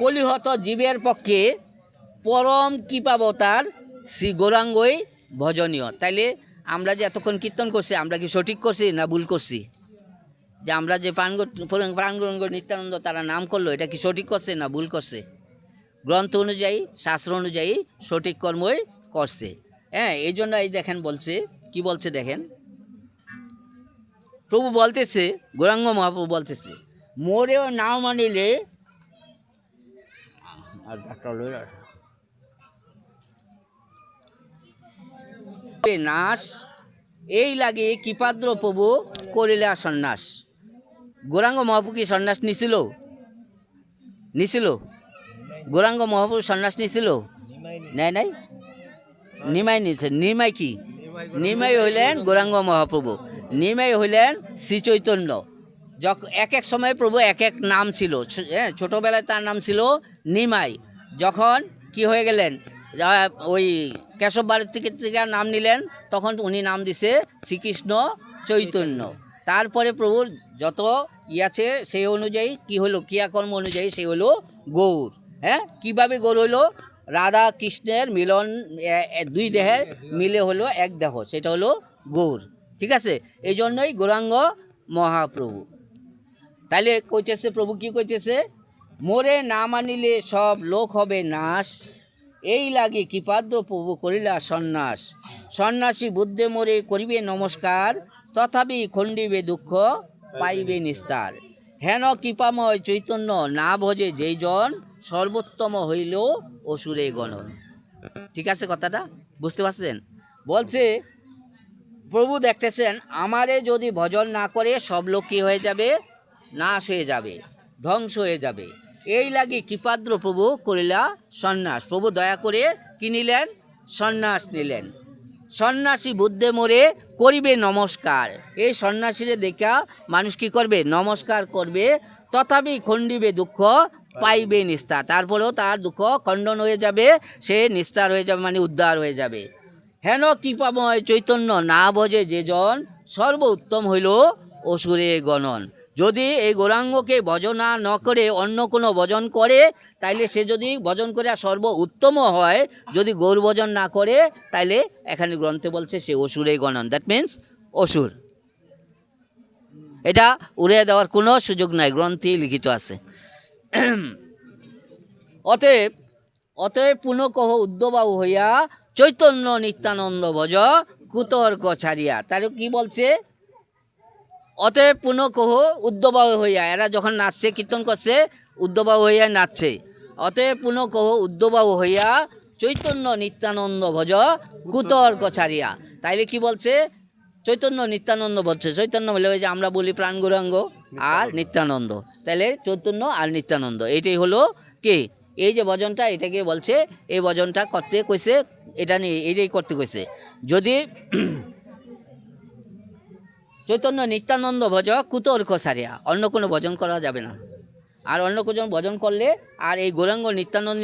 কলিহত জীবের পক্ষে পরম কৃপাবতার শ্রী গৌরাঙ্গই ভজনীয়। তাইলে আমরা যে এতক্ষণ কীর্তন করছি, আমরা কি সঠিক করছি না ভুল করছি? যে আমরা যে প্রাণগ প্রাণগঙ্গ নিত্যানন্দ তারা নাম করল, এটা কি সঠিক করছে না ভুল করছে? গ্রন্থ অনুযায়ী, শাস্ত্র অনুযায়ী সঠিক কর্মই করছে। হ্যাঁ এই জন্য এই দেখেন বলছে, কি বলছে দেখেন? প্রভু বলতেছে, গৌরাঙ্গ মহাপ্রভু বলতেছে, মোরেও নাও মানিলে আর। নাশ, এই লাগে কৃপাদ্র প্রভু করিলে সন্ন্যাস। গৌরাঙ্গ মহাপ্রভু কি সন্ন্যাস নিছিল? নিছিল? গৌরাঙ্গ মহাপ্রভু সন্ন্যাস নিছিল? নাই নাই। নিমাই নিছে। নিমাই কি? নিমাই হইলেন গৌরাঙ্গ মহাপ্রভু। নিমাই হইলেন শ্রী চৈতন্য যখন এক এক সময় প্রভু এক এক নাম ছিল। হ্যাঁ ছোটোবেলায় তার নাম ছিল নিমাই। যখন কি হয়ে গেলেন? ওই কেশব ভারত থেকে নাম নিলেন, তখন উনি নাম দিছে শ্রীকৃষ্ণ চৈতন্য। তারপরে প্রভুর যত ই আছে, সেই অনুযায়ী কি হলো, ক্রিয়াকর্ম অনুযায়ী সেই হলো গৌর। হ্যাঁ? কীভাবে গৌর হলো? রাধা কৃষ্ণের মিলন দুই দেহের মিলে হলো এক দেহ, সেটা হলো গৌর। ঠিক আছে? এই জন্যই গৌরাঙ্গ মহাপ্রভু। তাইলে কইতেছে, প্রভু কি কইতেছে? মোরে না মানিলে সব লোক হবে নাশ। এই লাগে কৃপাদ্র প্রভু করিলা সন্ন্যাস। সন্ন্যাসী বুদ্ধে মোরে করিবে নমস্কার, তথাপি খণ্ডিবে দুঃখ, পাইবে নিস্তার। হেন কৃপাময় চৈতন্য না ভজে যেই জন সর্বোত্তম হইল অসুরে গণন। ঠিক আছে কথাটা? বুঝতে পারছেন? বলছে, প্রভু দেখতেছেন, আমারে যদি ভজন না করে সব লোক কী হয়ে যাবে? নাশ হয়ে যাবে, ধ্বংস হয়ে যাবে। এই লাগি কৃপাদ্র প্রভু করিলা সন্ন্যাস। প্রভু দয়া করে কি নিলেন? সন্ন্যাস নিলেন। সন্ন্যাসী বুদ্ধে মোরে করিবে নমস্কার। এই সন্ন্যাসীরে দেখা মানুষ কি করবে? নমস্কার করবে, তথাপি খণ্ডিবে দুঃখ, পাইবে নিস্তার তারপরেও তার দুঃখ খণ্ডন হয়ে যাবে, সে নিস্তার হয়ে যাবে মানে উদ্ধার হয়ে যাবে। হেন কৃপাময় চৈতন্য না বোঝে যে জন সর্ব উত্তম হইল অসুরে গণন। যদি এই গৌরাঙ্গকে ভজনা ন করে অন্য কোনো ভজন করে, তাইলে সে যদি ভজন করে সর্ব উত্তম হয়, যদি গৌর ভজন না করে, তাইলে এখানে গ্রন্থে বলছে সে অসুরে গণন। দ্যাট মিন্স অসুর। এটা উড়িয়ে দেওয়ার কোনো সুযোগ নাই গ্রন্থে লিখিত আছে। অতএব অতএব পুনঃ কহ উদ্যবাবু হইয়া চৈতন্য নিত্যানন্দ ভজ কুতর্ক ছাড়িয়া। তার কি বলছে? অতএব পুনঃ কহ উদ্যবাবু হইয়া। এরা যখন নাচছে কীর্তন করছে উদ্যবাবু হইয়া নাচছে। অতএব পুনঃ কহ উদ্যবাবু হইয়া চৈতন্য নিত্যানন্দ ভজ কুতর্ক ছাড়িয়া তাইলে কি বলছে? চৈতন্য নিত্যানন্দ বলছে। চৈতন্য বলে ওই যে আমরা বলি প্রাণ গৌরাঙ্গ আর নিত্যানন্দ। তাহলে চৈতন্য আর নিত্যানন্দ এইটাই হলো কি? এই যে ভজনটা এটাকে বলছে এই ভজনটা করতে কইছে এটা নিয়ে এটাই করতে কইছে। যদি চৈতন্য নিত্যানন্দ ভজ কুতর্ক সারিয়া অন্য কোনো ভজন করা যাবে না। আর অন্য কোনো ভজন করলে আর এই গৌরাঙ্গ নিত্যানন্দ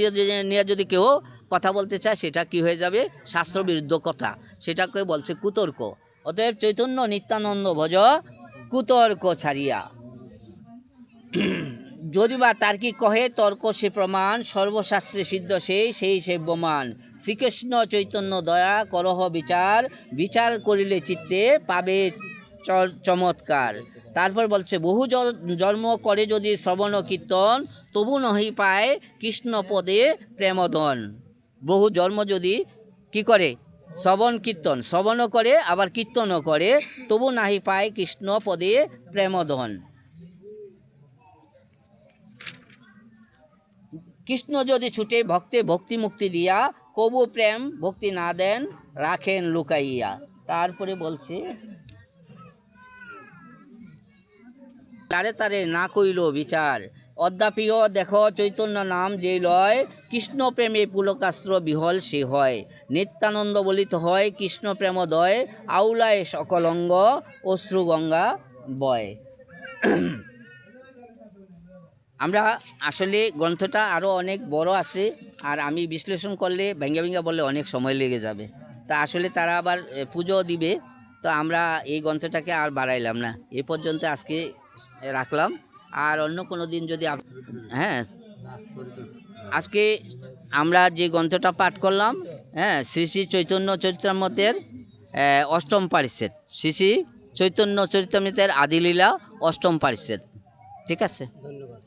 নিয়ে যদি কেউ কথা বলতে চায়, সেটা কি হয়ে যাবে? শাস্ত্রবিরুদ্ধ কথা। সেটাকে বলছে কুতর্ক। অতএব চৈতন্য নিত্যানন্দ ভজ কুতর্ক ছাড়িয়া যদি বা তার কি কহে, তর্ক সে প্রমাণ, সর্বশাস্ত্রে সিদ্ধ সেই সেই সেব্যমান শ্রীকৃষ্ণ চৈতন্য দয়া, করহ বিচার বিচার করিলে চিত্তে পাবে চমৎকার। তারপর বলছে, বহু জন্ম করে যদি শ্রবণ কীর্তন, তবু নহি পায় কৃষ্ণ পদে প্রেমদন। বহু জন্ম যদি কি করে? শ্রবণ কীর্তন। শ্রবণও করে, আবার কীর্তনও করে, তবু নাহি পায় কৃষ্ণ পদে প্রেমদন। কৃষ্ণ যদি ছুটে ভক্তে ভক্তি মুক্তি দিয়া, কবু প্রেম ভক্তি না দেন, রাখেন লুকাইয়া। তারপরে বলছে তারে তারে না কইল বিচার। অদ্যাপিও দেখ চৈতন্য নাম যে লয়, কৃষ্ণ প্রেমে পুলকাস্ত্র বিহল সে হয়। নিত্যানন্দ বলিত হয়, কৃষ্ণ প্রেমদয় আউলায় সকল অঙ্গ অশ্রু গঙ্গা বয়। আমরা আসলে গ্রন্থটা আরও অনেক বড় আছে, আর আমি বিশ্লেষণ করলে, ভেঙ্গে ভেঙ্গে বললে অনেক সময় লেগে যাবে। তা আসলে তারা আবার পুজো দিবে, তো আমরা এই গ্রন্থটাকে আর বাড়াইলাম না। এ পর্যন্ত আজকে রাখলাম। আর অন্য কোনো দিন যদি হ্যাঁ আজকে আমরা যে গ্রন্থটা পাঠ করলাম হ্যাঁ শ্রী শ্রী চৈতন্য চরিত্রামতের অষ্টম পারিচ্ছেদ। শ্রী শ্রী চৈতন্য চরিত্রামৃতের আদিলীলা অষ্টম পারিচ্ছেদ। ঠিক আছে? ধন্যবাদ।